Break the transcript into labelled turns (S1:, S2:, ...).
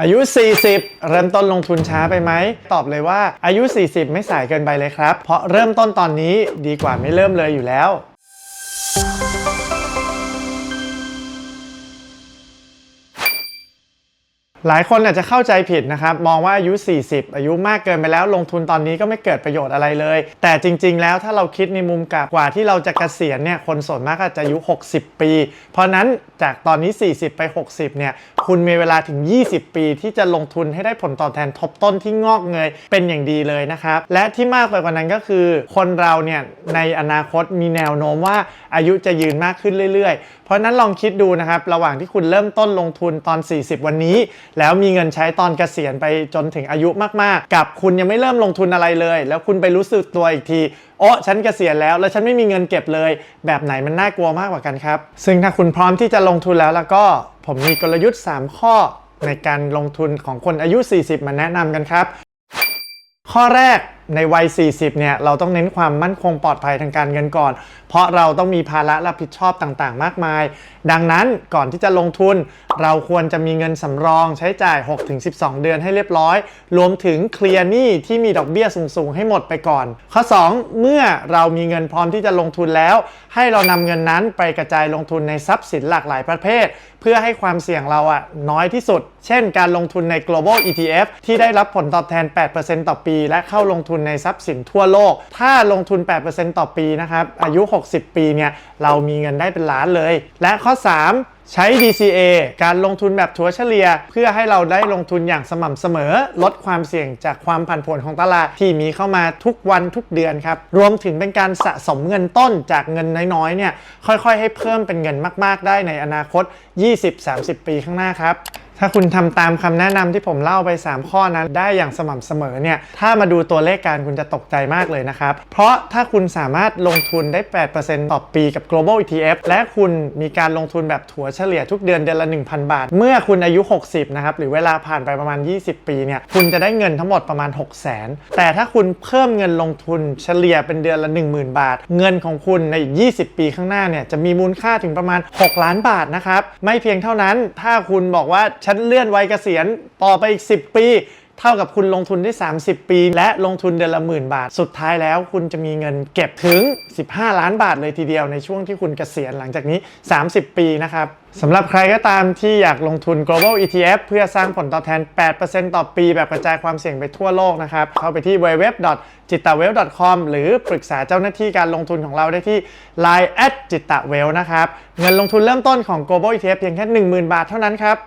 S1: อายุ 40 เริ่มต้นลงทุนช้าไปไหม ตอบเลยว่าอายุ 40 ไม่สายเกินไปเลยครับ เพราะเริ่มต้นตอนนี้ดีกว่าไม่เริ่มเลยอยู่แล้ว หลายคนอาจจะเข้าใจผิดนะครับ มองว่าอายุ 40 อายุมากเกินไปแล้วลงทุนตอนนี้ก็ไม่เกิดประโยชน์อะไรเลย แต่จริง ๆ แล้วถ้าเราคิดในมุมกลับกว่าที่เราจะเกษียณเนี่ยคนส่วนมากอาจจะอายุ 60 ปี เพราะนั้นจากตอนนี้ 40 ไป 60 เนี่ยคุณมีเวลาถึง 20 ปี ที่จะลงทุนให้ได้ผลตอบแทนทบต้นที่งอกเงยเป็นอย่างดีเลยนะครับ และที่มากไปกว่านั้นก็คือ คนเราเนี่ยในอนาคตมีแนวโน้มว่าอายุจะยืนมากขึ้นเรื่อย ๆ เพราะฉะนั้นลองคิดดูนะครับระหว่างที่คุณเริ่มต้นลงทุนตอน 40 วันนี้แล้วมีเงินใช้ตอนเกษียณไปจนถึงอายุมากๆ กับคุณยังไม่เริ่มลงทุนอะไรเลย แล้วคุณไปรู้สึกตัวอีกทีโอ้ฉันเกษียณแล้ว แล้วฉันไม่มีเงินเก็บเลย แบบไหนมันน่ากลัวมากกว่ากันครับ ซึ่งถ้าคุณพร้อมที่จะลงทุนแล้วแล้วก็ผมมีกลยุทธ์ 3 ข้อในการลงทุนของคนอายุ 40 มาแนะนำกันครับ ข้อแรก ในวัย 40 เนี่ย เราต้องเน้นความมั่นคงปลอดภัยทางการเงินก่อน เพราะเราต้องมีภาระรับผิดชอบต่างๆ มากมาย ดังนั้นก่อนที่จะลงทุน เราควรจะมีเงินสำรองใช้จ่าย 6-12 เดือนให้เรียบร้อย รวมถึงเคลียร์หนี้ที่มีดอกเบี้ยสูงๆ ให้หมดไปก่อน ข้อ 2 เมื่อเรามีเงินพร้อมที่จะลงทุนแล้ว ให้เรานำเงินนั้นไปกระจายลงทุนในทรัพย์สินหลากหลายประเภท เพื่อให้ความเสี่ยงเราอะน้อยที่สุด เช่น การลงทุนใน global ETF ที่ได้รับผลตอบแทน 8%ต่อปี และเข้าลงทุนในทรัพย์สินทั่วโลก ถ้าลงทุน 8%ต่อปีนะครับ อายุ 60 ปีเนี่ย เรามีเงินได้เป็นล้านเลย และข้อ 3 ใช้ DCA การลงทุนแบบถัวเฉลี่ย เพื่อให้เราได้ลงทุนอย่างสม่ำเสมอ ลดความเสี่ยงจากความผันผวนของตลาดที่มีเข้ามาทุกวันทุกเดือนครับ รวมถึงเป็นการสะสมเงินต้นจากเงินน้อยๆเนี่ยค่อยๆ ให้เพิ่มเป็นเงินมาก ๆ ได้ในอนาคต 20-30 ปีข้างหน้าครับ ถ้าคุณทำตามคำแนะนำที่ผมเล่าไป 3 ข้อนั้น ได้อย่างสม่ำเสมอเนี่ย ถ้ามาดูตัวเลขการคุณจะตกใจมากเลยนะครับ เพราะถ้าคุณสามารถลงทุนได้ 8%ต่อปีกับ global ETF และคุณมีการลงทุนแบบถัวเฉลี่ยทุกเดือนเดือนละ 1,000 บาท เมื่อคุณอายุ 60 นะครับ หรือเวลาผ่านไปประมาณ 20 ปีเนี่ย คุณจะได้เงินทั้งหมดประมาณ 6 0 0 0 0 0 แต่ถ้าคุณเพิ่มเงินลงทุนเฉลี่ยเป็นเดือนละ 10,000 บาท เงินของคุณในอีก 20 ปีข้างหน้าเนี่ยจะมีมูลค่าถึงประมาณ 6 ล้านบาทนะครับไม่เพียงเท่านั้นถ้าคุณบอกว่าฉันเลื่อนวัยเกษียณต่อไปอีก 10 ปี เท่ากับคุณลงทุนได้ 30 ปี และลงทุนเดือนละหมื่นบาท สุดท้ายแล้วคุณจะมีเงินเก็บถึง 15 ล้านบาทเลยทีเดียวในช่วงที่คุณเกษียณหลังจากนี้ 30 ปีนะครับสำหรับใครก็ตามที่อยากลงทุน global ETF เพื่อสร้างผลตอบแทน 8%ต่อปีแบบกระจายความเสี่ยงไปทั่วโลกนะครับ เข้าไปที่ www j i t a w e l l com หรือปรึกษาเจ้าหน้าที่การลงทุนของเราได้ที่ line at j i t a w e l l นะครับ เงินลงทุนเริ่มต้นของ global ETF เพียงแค่ 10,000 บาทเท่านั้นครับ